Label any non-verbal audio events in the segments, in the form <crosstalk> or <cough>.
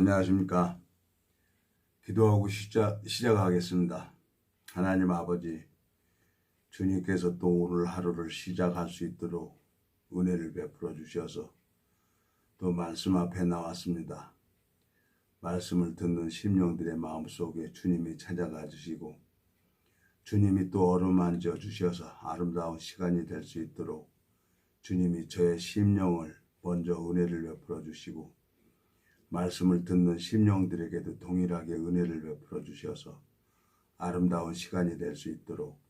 안녕하십니까. 기도하고 시작, 시작하겠습니다. 하나님 아버지, 주님께서 또 오늘 하루를 시작할 수 있도록 은혜를 베풀어 주셔서 또 말씀 앞에 나왔습니다. 말씀을 듣는 심령들의 마음속에 주님이 찾아가 주시고 주님이 또 어루만져 주셔서 아름다운 시간이 될 수 있도록 주님이 저의 심령을 먼저 은혜를 베풀어 주시고 말씀을 듣는 심령들에게도 동일하게 은혜를 베풀어 주셔서 아름다운 시간이 될 수 있도록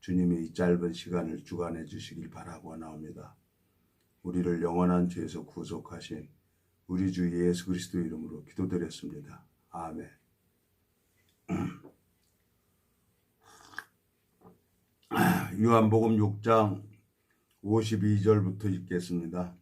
주님이 이 짧은 시간을 주관해 주시길 바라고 나옵니다. 우리를 영원한 죄에서 구속하신 우리 주 예수 그리스도 이름으로 기도드렸습니다. 아멘. 요한복음 6장 52절부터 읽겠습니다.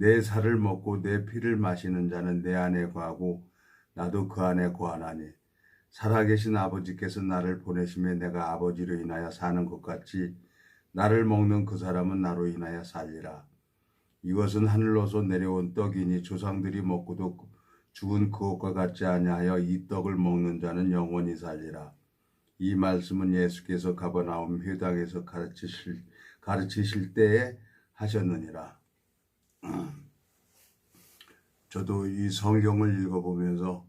내 살을 먹고 내 피를 마시는 자는 내 안에 거하고 나도 그 안에 거하나니 살아계신 아버지께서 나를 보내심에 내가 아버지로 인하여 사는 것 같이 나를 먹는 그 사람은 나로 인하여 살리라. 이것은 하늘로서 내려온 떡이니 조상들이 먹고도 죽은 그것과 같지 아니하여 이 떡을 먹는 자는 영원히 살리라. 이 말씀은 예수께서 가버나움 회당에서 가르치실 가르치실 때에 하셨느니라. 저도 이 성경을 읽어보면서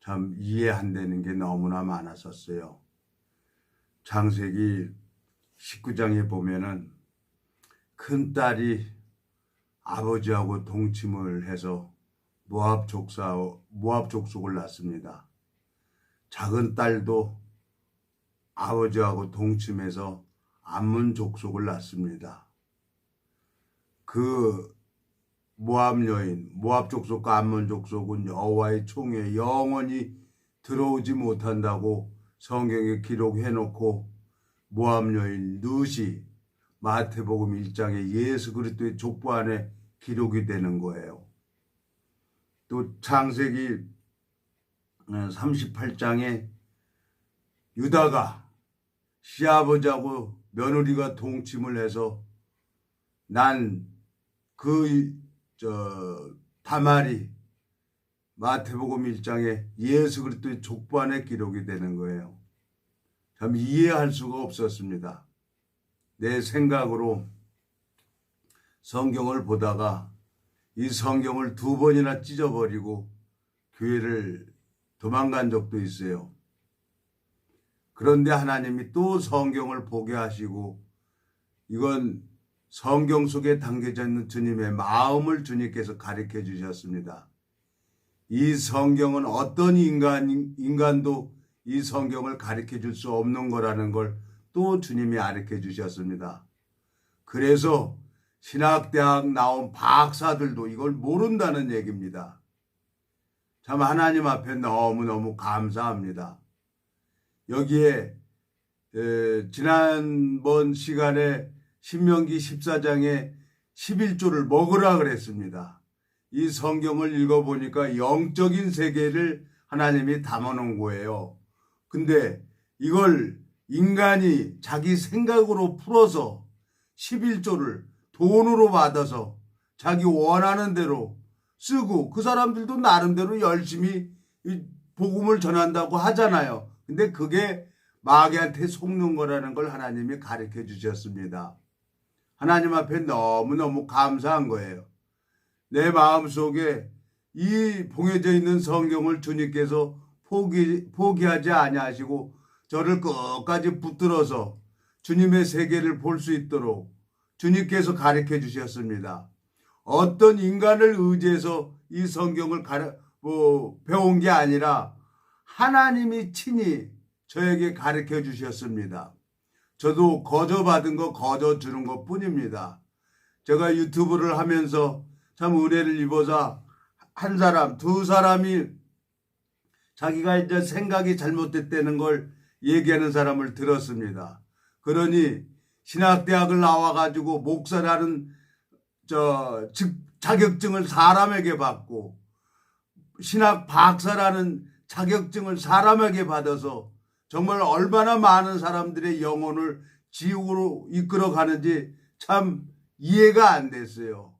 참 이해 안 되는 게 너무나 많았었어요. 창세기 19장에 보면은 큰 딸이 아버지하고 동침을 해서 모압 족사 모압 족속을 낳습니다. 작은 딸도 아버지하고 동침해서 암문 족속을 낳습니다. 그 모압 여인, 모압 족속과 암몬 족속은 여호와의 총에 영원히 들어오지 못한다고 성경에 기록해 놓고 모압 여인 누시 마태복음 1장에 예수 그리스도의 족보 안에 기록이 되는 거예요. 또 창세기 38장에 유다가 시아버지하고 며느리가 동침을 해서 난그 저 다말이 마태복음 1장에 예수 그리스도의 족보 안에 기록이 되는 거예요. 참 이해할 수가 없었습니다. 내 생각으로 성경을 보다가 이 성경을 두 번이나 찢어버리고 교회를 도망간 적도 있어요. 그런데 하나님이 또 성경을 보게 하시고 이건 성경 속에 담겨져 있는 주님의 마음을 주님께서 가르쳐 주셨습니다. 이 성경은 어떤 인간, 인간도 이 성경을 가르쳐 줄 수 없는 거라는 걸 또 주님이 가르쳐 주셨습니다. 그래서 신학대학 나온 박사들도 이걸 모른다는 얘기입니다. 참 하나님 앞에 너무너무 감사합니다. 여기에 에, 지난번 시간에 신명기 14장에 11조를 먹으라 그랬습니다. 이 성경을 읽어보니까 영적인 세계를 하나님이 담아놓은 거예요. 근데 이걸 인간이 자기 생각으로 풀어서 11조를 돈으로 받아서 자기 원하는 대로 쓰고 그 사람들도 나름대로 열심히 복음을 전한다고 하잖아요. 근데 그게 마귀한테 속는 거라는 걸 하나님이 가르쳐 주셨습니다. 하나님 앞에 너무너무 감사한 거예요. 내 마음 속에 이 봉해져 있는 성경을 주님께서 포기, 포기하지 아니하시고 저를 끝까지 붙들어서 주님의 세계를 볼 수 있도록 주님께서 가르쳐 주셨습니다. 어떤 인간을 의지해서 이 성경을 가르, 뭐, 배운 게 아니라 하나님이 친히 저에게 가르쳐 주셨습니다. 저도 거저 받은 거 거저 주는 것 뿐입니다. 제가 유튜브를 하면서 참 은혜를 입어서 한 사람, 두 사람이 자기가 이제 생각이 잘못됐다는 걸 얘기하는 사람을 들었습니다. 그러니 신학대학을 나와가지고 목사라는 저 즉, 자격증을 사람에게 받고 신학 박사라는 자격증을 사람에게 받아서 정말 얼마나 많은 사람들의 영혼을 지옥으로 이끌어 가는지 참 이해가 안 됐어요.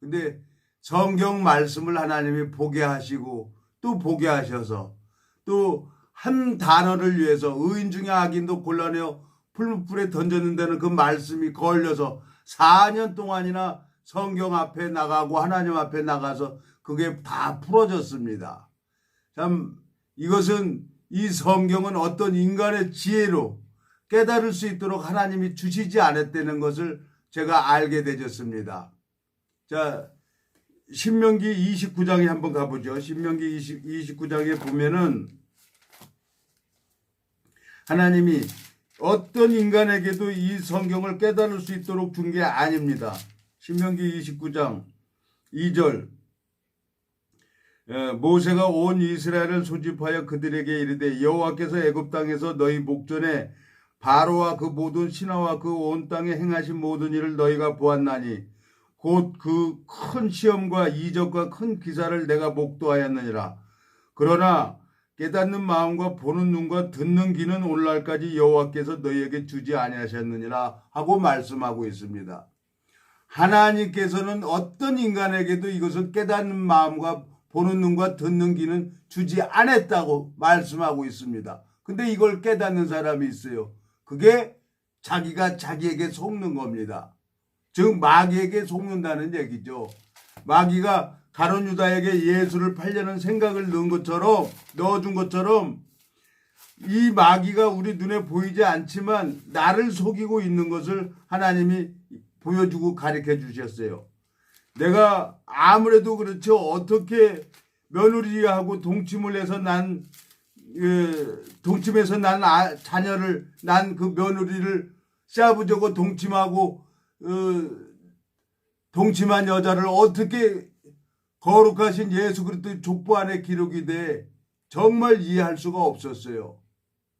근데 성경 말씀을 하나님이 보게 하시고 또 보게 하셔서 또 한 단어를 위해서 의인 중에 악인도 곤란해요. 풀무불에 던졌는데는 그 말씀이 걸려서 4년 동안이나 성경 앞에 나가고 하나님 앞에 나가서 그게 다 풀어졌습니다. 참 이것은 이 성경은 어떤 인간의 지혜로 깨달을 수 있도록 하나님이 주시지 않았다는 것을 제가 알게 되졌습니다. 자, 신명기 29장에 한번 가보죠. 신명기 20, 29장에 보면은 하나님이 어떤 인간에게도 이 성경을 깨달을 수 있도록 준 게 아닙니다. 신명기 29장 2절 에, 모세가 온 이스라엘을 소집하여 그들에게 이르되 여호와께서 애굽 땅에서 너희 목전에 바로와 그 모든 신하와 그 온 땅에 행하신 모든 일을 너희가 보았나니 곧 그 큰 시험과 이적과 큰 기사를 내가 목도하였느니라. 그러나 깨닫는 마음과 보는 눈과 듣는 귀는 오늘날까지 여호와께서 너희에게 주지 아니하셨느니라 하고 말씀하고 있습니다. 하나님께서는 어떤 인간에게도 이것을 깨닫는 마음과 보는 눈과 듣는 귀는 주지 않았다고 말씀하고 있습니다. 근데 이걸 깨닫는 사람이 있어요. 그게 자기가 자기에게 속는 겁니다. 즉 마귀에게 속는다는 얘기죠. 마귀가 가론 유다에게 예수를 팔려는 생각을 넣은 것처럼 넣어준 것처럼 이 마귀가 우리 눈에 보이지 않지만 나를 속이고 있는 것을 하나님이 보여주고 가르쳐 주셨어요. 내가 아무래도 그렇죠. 어떻게 며느리하고 동침을 해서 난 예, 동침해서 난 아, 자녀를 난 그 며느리를 샤브저고 동침하고 어, 동침한 여자를 어떻게 거룩하신 예수 그리스도 족보 안에 기록이 돼 정말 이해할 수가 없었어요.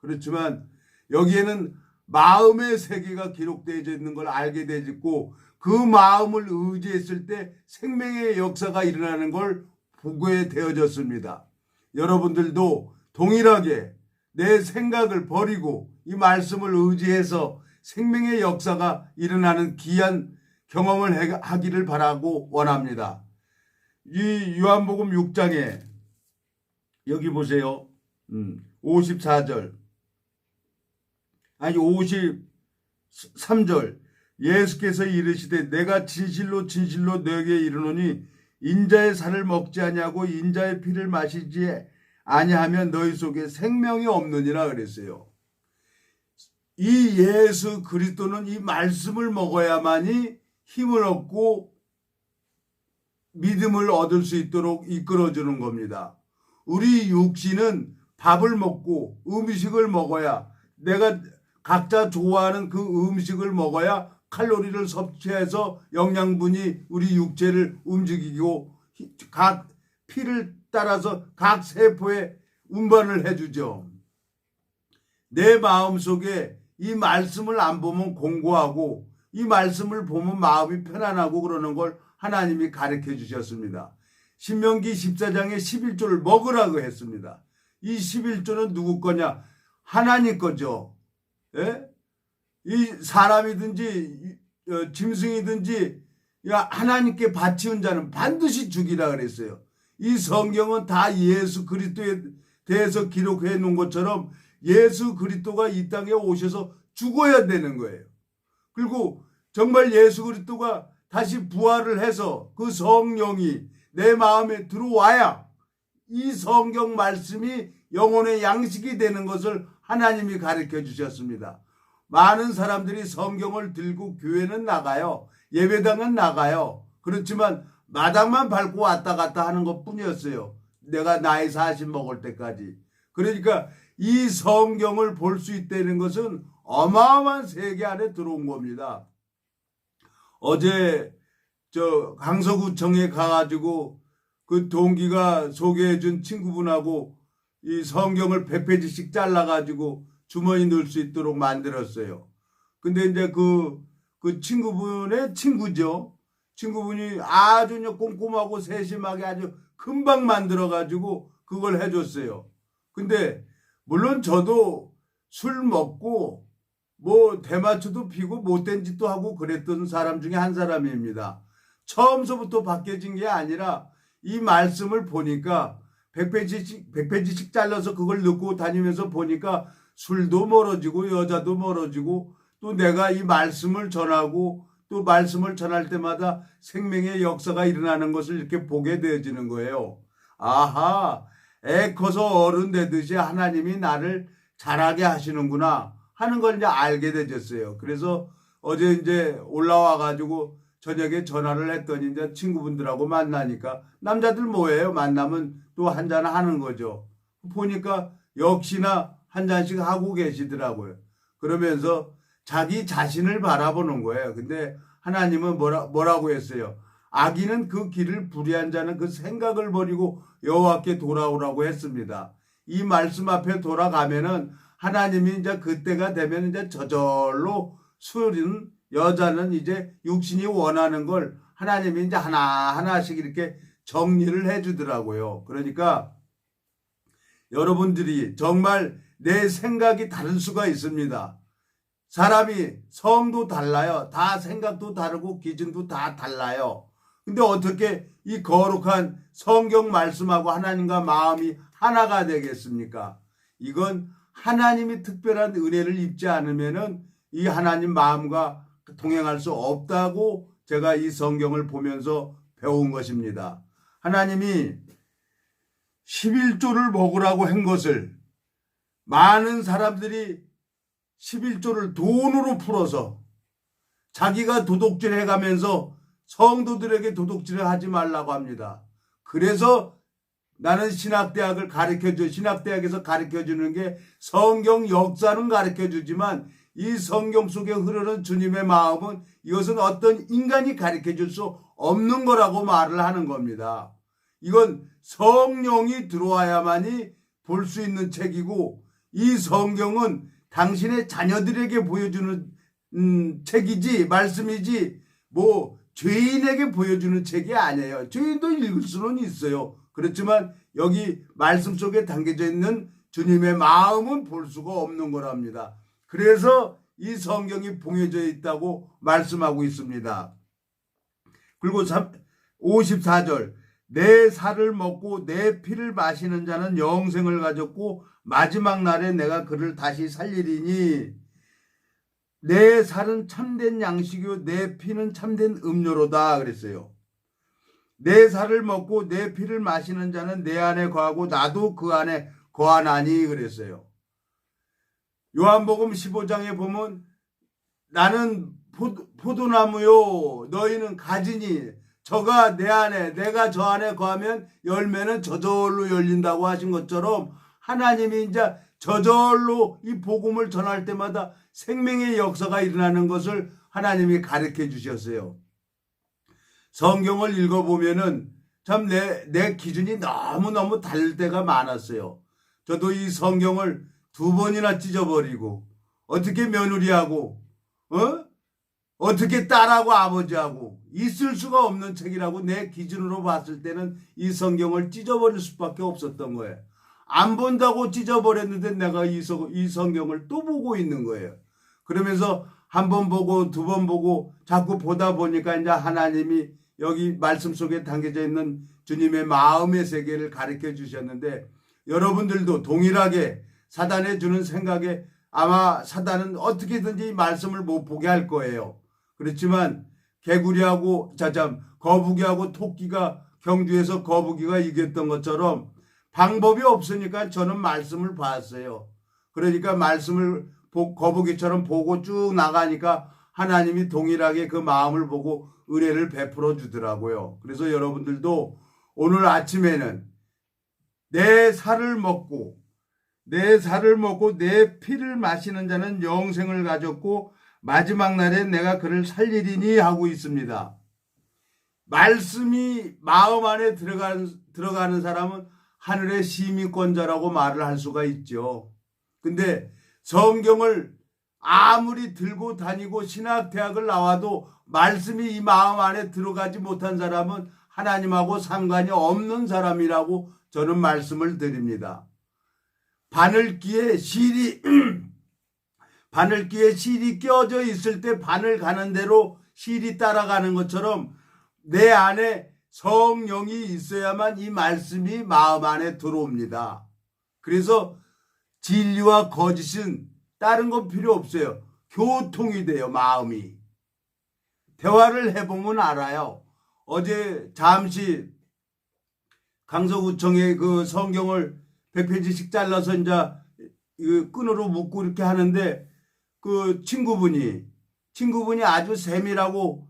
그렇지만 여기에는 마음의 세계가 기록되어 있는 걸 알게 되었고 그 마음을 의지했을 때 생명의 역사가 일어나는 걸 보게 되어졌습니다. 여러분들도 동일하게 내 생각을 버리고 이 말씀을 의지해서 생명의 역사가 일어나는 귀한 경험을 해- 하기를 바라고 원합니다. 이 요한복음 6장에 여기 보세요. 음, 54절. 아니 53절. 예수께서 이르시되 내가 진실로 진실로 너에게 이르노니 인자의 살을 먹지 아니하고 인자의 피를 마시지 아니하면 너희 속에 생명이 없느니라 그랬어요. 이 예수 그리스도는 이 말씀을 먹어야만이 힘을 얻고 믿음을 얻을 수 있도록 이끌어 주는 겁니다. 우리 육신은 밥을 먹고 음식을 먹어야 내가 각자 좋아하는 그 음식을 먹어야 칼로리를 섭취해서 영양분이 우리 육체를 움직이고 각 피를 따라서 각 세포에 운반을 해주죠. 내 마음 속에 이 말씀을 안 보면 공고하고 이 말씀을 보면 마음이 편안하고 그러는 걸 하나님이 가르쳐 주셨습니다. 신명기 14장에 11조를 먹으라고 했습니다. 이 11조는 누구 거냐? 하나님 거죠. 예? 이 사람이든지 어, 짐승이든지 야, 하나님께 바치운 자는 반드시 죽이라 그랬어요. 이 성경은 다 예수 그리스도에 대해서 기록해 놓은 것처럼 예수 그리스도가 이 땅에 오셔서 죽어야 되는 거예요. 그리고 정말 예수 그리스도가 다시 부활을 해서 그 성령이 내 마음에 들어와야 이 성경 말씀이 영혼의 양식이 되는 것을 하나님이 가르쳐 주셨습니다. 많은 사람들이 성경을 들고 교회는 나가요. 예배당은 나가요. 그렇지만 마당만 밟고 왔다 갔다 하는 것 뿐이었어요. 내가 나이 40 먹을 때까지. 그러니까 이 성경을 볼 수 있다는 것은 어마어마한 세계 안에 들어온 겁니다. 어제 저 강서구청에 가가지고 그 동기가 소개해준 친구분하고 이 성경을 100페이지씩 잘라가지고 주머니 넣을 수 있도록 만들었어요. 근데 이제 그, 그 친구분의 친구죠. 친구분이 아주 꼼꼼하고 세심하게 아주 금방 만들어가지고 그걸 해줬어요. 근데 물론 저도 술 먹고 뭐 대마초도 피고 못된 짓도 하고 그랬던 사람 중에 한 사람입니다. 처음서부터 바뀌어진 게 아니라 이 말씀을 보니까 100페이지씩, 100페이지씩 잘라서 그걸 넣고 다니면서 보니까 술도 멀어지고 여자도 멀어지고 또 내가 이 말씀을 전하고 또 말씀을 전할 때마다 생명의 역사가 일어나는 것을 이렇게 보게 되어지는 거예요. 아하, 애 커서 어른 되듯이 하나님이 나를 자라게 하시는구나 하는 걸 이제 알게 되졌어요. 그래서 어제 이제 올라와 가지고 저녁에 전화를 했더니 이제 친구분들하고 만나니까 남자들 뭐예요? 만나면 또 한잔 하는 거죠. 보니까 역시나 한 잔씩 하고 계시더라고요. 그러면서 자기 자신을 바라보는 거예요. 근데 하나님은 뭐라, 뭐라고 했어요? 악인은 그 길을 불의한 자는 그 생각을 버리고 여호와께 돌아오라고 했습니다. 이 말씀 앞에 돌아가면은 하나님이 이제 그때가 되면 이제 저절로 술은 여자는 이제 육신이 원하는 걸 하나님이 이제 하나하나씩 이렇게 정리를 해 주더라고요. 그러니까 여러분들이 정말 내 생각이 다를 수가 있습니다. 사람이 성도 달라요. 다 생각도 다르고 기준도 다 달라요. 근데 어떻게 이 거룩한 성경 말씀하고 하나님과 마음이 하나가 되겠습니까? 이건 하나님이 특별한 은혜를 입지 않으면은 이 하나님 마음과 동행할 수 없다고 제가 이 성경을 보면서 배운 것입니다. 하나님이 11조를 먹으라고 한 것을 많은 사람들이 11조를 돈으로 풀어서 자기가 도둑질 해가면서 성도들에게 도둑질을 하지 말라고 합니다. 그래서 나는 신학대학을 가르쳐 줘. 신학대학에서 가르쳐 주는 게 성경 역사는 가르쳐 주지만 이 성경 속에 흐르는 주님의 마음은 이것은 어떤 인간이 가르쳐 줄 수 없는 거라고 말을 하는 겁니다. 이건 성령이 들어와야만이 볼 수 있는 책이고 이 성경은 당신의 자녀들에게 보여주는 음, 책이지 말씀이지 뭐 죄인에게 보여주는 책이 아니에요. 죄인도 읽을 수는 있어요. 그렇지만 여기 말씀 속에 담겨져 있는 주님의 마음은 볼 수가 없는 거랍니다. 그래서 이 성경이 봉해져 있다고 말씀하고 있습니다. 그리고 54절 내 살을 먹고 내 피를 마시는 자는 영생을 가졌고 마지막 날에 내가 그를 다시 살리리니 내 살은 참된 양식이요 내 피는 참된 음료로다 그랬어요. 내 살을 먹고 내 피를 마시는 자는 내 안에 거하고 나도 그 안에 거하나니 그랬어요. 요한복음 15장에 보면 나는 포도, 나무요 너희는 가지니 저가 내 안에 내가 저 안에 거하면 열매는 저절로 열린다고 하신 것처럼 하나님이 이제 저절로 이 복음을 전할 때마다 생명의 역사가 일어나는 것을 하나님이 가르쳐 주셨어요. 성경을 읽어보면은 참 내, 내 기준이 너무너무 다를 때가 많았어요. 저도 이 성경을 두 번이나 찢어버리고, 어떻게 며느리하고, 어? 어떻게 딸하고 아버지하고 있을 수가 없는 책이라고 내 기준으로 봤을 때는 이 성경을 찢어버릴 수밖에 없었던 거예요. 안 본다고 찢어버렸는데 내가 이, 성, 이 성경을 또 보고 있는 거예요. 그러면서 한 번 보고 두 번 보고 자꾸 보다 보니까 이제 하나님이 여기 말씀 속에 담겨져 있는 주님의 마음의 세계를 가르쳐 주셨는데 여러분들도 동일하게 사단에 주는 생각에 아마 사단은 어떻게든지 말씀을 못 보게 할 거예요. 그렇지만 개구리하고 자잠 거북이하고 토끼가 경주에서 거북이가 이겼던 것처럼 방법이 없으니까 저는 말씀을 봤어요. 그러니까 말씀을 거북이처럼 보고 쭉 나가니까 하나님이 동일하게 그 마음을 보고 은혜를 베풀어 주더라고요. 그래서 여러분들도 오늘 아침에는 내 살을 먹고 내 살을 먹고 내 피를 마시는 자는 영생을 가졌고 마지막 날에 내가 그를 살리리니 하고 있습니다. 말씀이 마음 안에 들어가는, 들어가는 사람은 하늘의 시민권자라고 말을 할 수가 있죠. 근데 성경을 아무리 들고 다니고 신학대학을 나와도 말씀이 이 마음 안에 들어가지 못한 사람은 하나님하고 상관이 없는 사람이라고 저는 말씀을 드립니다. 바늘기에 실이 <clears throat> 바늘기에 실이 껴져 있을 때 바늘 가는 대로 실이 따라가는 것처럼 내 안에 성령이 있어야만 이 말씀이 마음 안에 들어옵니다. 그래서 진리와 거짓은 다른 건 필요 없어요. 교통이 돼요, 마음이. 대화를 해보면 알아요. 어제 잠시 강서구청에 그 성경을 100페이지씩 잘라서 이제 이 끈으로 묶고 이렇게 하는데 그 친구분이 친구분이 아주 세밀하고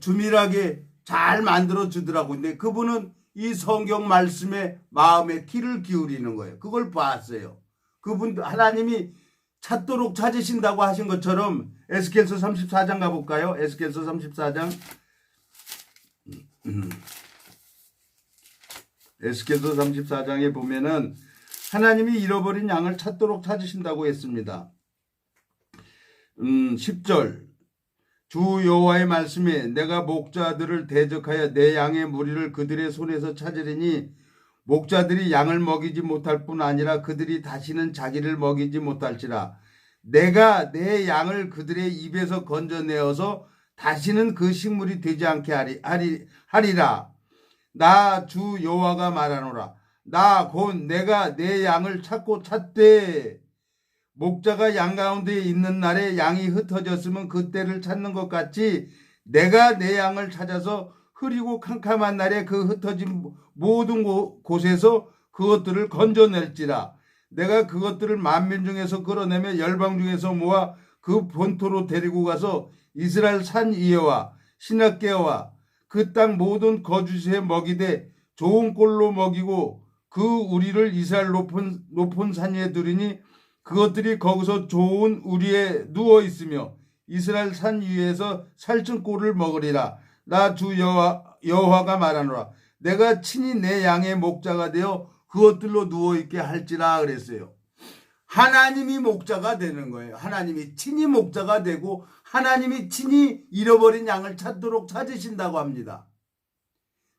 주밀하게 잘 만들어 주더라고요. 근데 그분은 이 성경 말씀에 마음에 귀를 기울이는 거예요. 그걸 봤어요. 그분 하나님이 찾도록 찾으신다고 하신 것처럼 에스겔서 34장 가볼까요? 에스겔서 34장 에스겔서 34장에 보면은 하나님이 잃어버린 양을 찾도록 찾으신다고 했습니다. 음, 10절 주 여호와의 말씀에 내가 목자들을 대적하여 내 양의 무리를 그들의 손에서 찾으리니 목자들이 양을 먹이지 못할 뿐 아니라 그들이 다시는 자기를 먹이지 못할지라. 내가 내 양을 그들의 입에서 건져내어서 다시는 그 식물이 되지 않게 하리, 하리, 하리라. 나 주 여호와가 말하노라. 나 곧 내가 내 양을 찾고 찾되 목자가 양 가운데 있는 날에 양이 흩어졌으면 그때를 찾는 것 같이 내가 내 양을 찾아서 흐리고 캄캄한 날에 그 흩어진 모든 곳- 곳에서 그것들을 건져낼지라. 내가 그것들을 만민 중에서 끌어내며 열방 중에서 모아 그 본토로 데리고 가서 이스라엘 산 이에와 신학계와 그 땅 모든 거주지에 먹이되 좋은 꼴로 먹이고 그 우리를 이스라엘 높은 높은 산 위에 두리니 그것들이 거기서 좋은 우리에 누워 있으며 이스라엘 산 위에서 살찐 꼴을 먹으리라 나 주 여호와, 여호와가 말하노라 내가 친히 내 양의 목자가 되어 그것들로 누워 있게 할지라 그랬어요. 하나님이 목자가 되는 거예요. 하나님이 친히 목자가 되고 하나님이 친히 잃어버린 양을 찾도록 찾으신다고 합니다.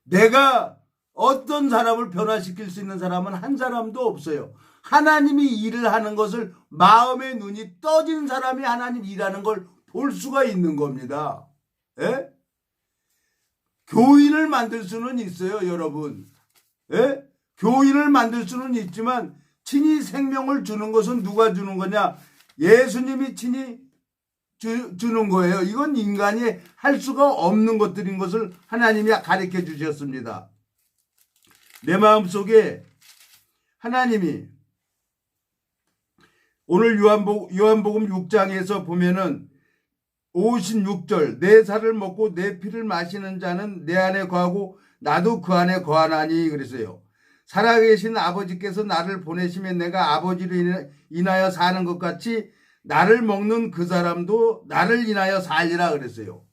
내가 어떤 사람을 변화시킬 수 있는 사람은 한 사람도 없어요. 하나님이 일을 하는 것을 마음의 눈이 떠진 사람이 하나님 일하는 걸 볼 수가 있는 겁니다. 예? 교인을 만들 수는 있어요, 여러분. 예? 교인을 만들 수는 있지만 친히 생명을 주는 것은 누가 주는 거냐? 예수님이 친히 주, 주는 거예요. 이건 인간이 할 수가 없는 것들인 것을 하나님이 가르쳐 주셨습니다. 내 마음 속에 하나님이 오늘 요한복, 요한복음 6장에서 보면은 56절 내 살을 먹고 내 피를 마시는 자는 내 안에 거하고 나도 그 안에 거하나니 그랬어요. 살아계신 아버지께서 나를 보내시면 내가 아버지로 인하- 인하여 사는 것 같이 나를 먹는 그 사람도 나를 인하여 살리라 그랬어요.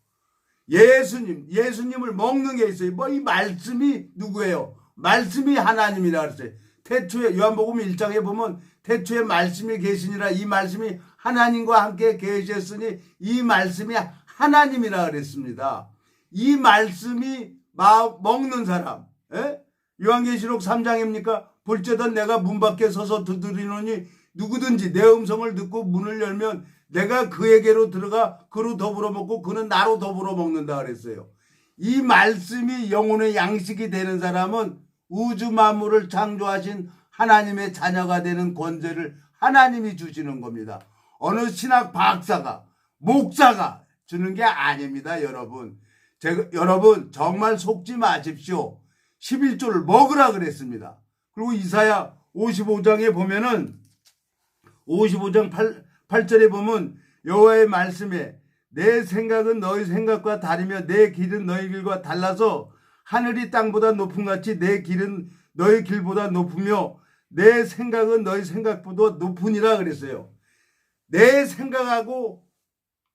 예수님, 예수님을 먹는 게 있어요. 뭐 이 말씀이 누구예요? 말씀이 하나님이라 그랬어요. 태초에 요한복음 1장에 보면 태초에 말씀이 계시니라 이 말씀이 하나님과 함께 계셨으니 이 말씀이 하나님이라 그랬습니다. 이 말씀이 마, 먹는 사람. 예? 요한계시록 3장입니까? 볼제던 내가 문 밖에 서서 두드리노니 누구든지 내 음성을 듣고 문을 열면 내가 그에게로 들어가 그로 더불어 먹고 그는 나로 더불어 먹는다 그랬어요. 이 말씀이 영혼의 양식이 되는 사람은 우주 만물을 창조하신 하나님의 자녀가 되는 권세를 하나님이 주시는 겁니다. 어느 신학 박사가 목사가 주는 게 아닙니다, 여러분. 제가 여러분 정말 속지 마십시오. 11조를 먹으라 그랬습니다. 그리고 이사야 55장에 보면은 55장 8, 8절에 보면 여호와의 말씀에 내 생각은 너희 생각과 다르며 내 길은 너희 길과 달라서 하늘이 땅보다 높은 같이 내 길은 너희 길보다 높으며 내 생각은 너희 생각보다 높으니라 그랬어요. 내 생각하고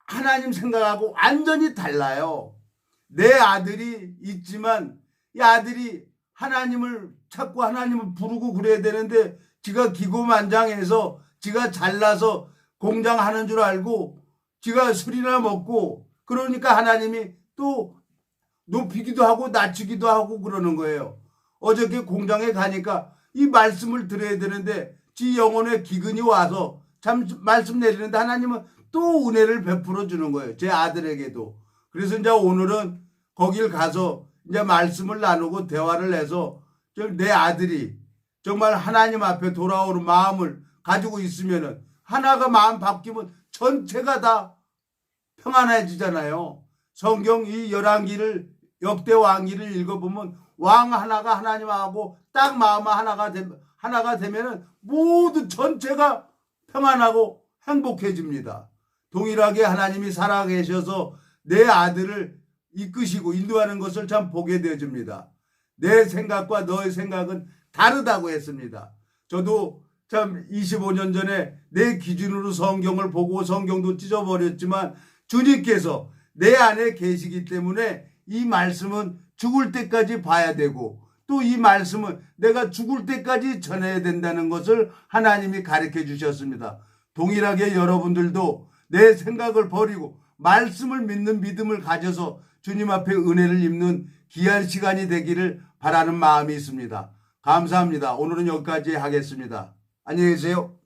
하나님 생각하고 완전히 달라요. 내 아들이 있지만 이 아들이 하나님을 찾고 하나님을 부르고 그래야 되는데 지가 기고만장해서 지가 잘나서 공장하는 줄 알고 지가 술이나 먹고 그러니까 하나님이 또 높이기도 하고 낮추기도 하고 그러는 거예요. 어저께 공장에 가니까 이 말씀을 들어야 되는데 지 영혼의 기근이 와서 참 말씀 내리는데 하나님은 또 은혜를 베풀어 주는 거예요. 제 아들에게도. 그래서 이제 오늘은 거길 가서 이제 말씀을 나누고 대화를 해서 좀내 아들이 정말 하나님 앞에 돌아오는 마음을 가지고 있으면은 하나가 마음 바뀌면 전체가 다 평안해지잖아요. 성경 이 열왕기를 역대 왕기를 읽어보면 왕 하나가 하나님하고 딱 마음 하나가 되, 하나가 되면은 모두 전체가 평안하고 행복해집니다. 동일하게 하나님이 살아계셔서 내 아들을 이끄시고 인도하는 것을 참 보게 되어집니다. 내 생각과 너의 생각은 다르다고 했습니다. 저도 참 25년 전에 내 기준으로 성경을 보고 성경도 찢어버렸지만 주님께서 내 안에 계시기 때문에 이 말씀은 죽을 때까지 봐야 되고 또 이 말씀은 내가 죽을 때까지 전해야 된다는 것을 하나님이 가르쳐 주셨습니다. 동일하게 여러분들도 내 생각을 버리고 말씀을 믿는 믿음을 가져서 주님 앞에 은혜를 입는 귀한 시간이 되기를 바라는 마음이 있습니다. 감사합니다. 오늘은 여기까지 하겠습니다. 안녕히 계세요.